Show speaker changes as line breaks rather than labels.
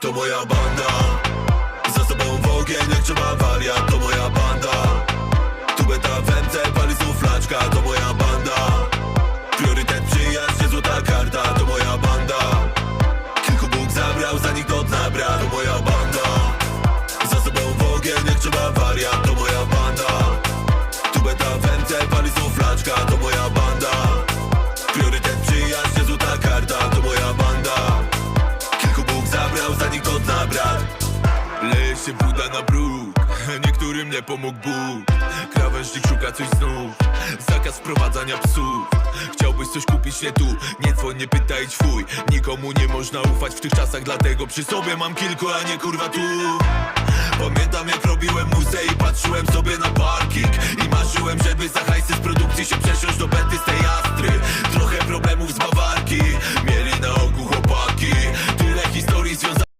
to moja banda. Za sobą w ogień jak trzeba wariat, brat. Leje się woda na bruk Niektórym nie pomógł Bóg. Krawężnik szuka coś znów Zakaz wprowadzania psów. Chciałbyś coś kupić? Nie tu Nie dzwoń, nie pytaj twój Nikomu nie można ufać w tych czasach Dlatego przy sobie mam kilku, a nie kurwa tu. Pamiętam jak robiłem muzę i patrzyłem sobie na parking. I marzyłem, żeby za hajsy z produkcji się przesiąść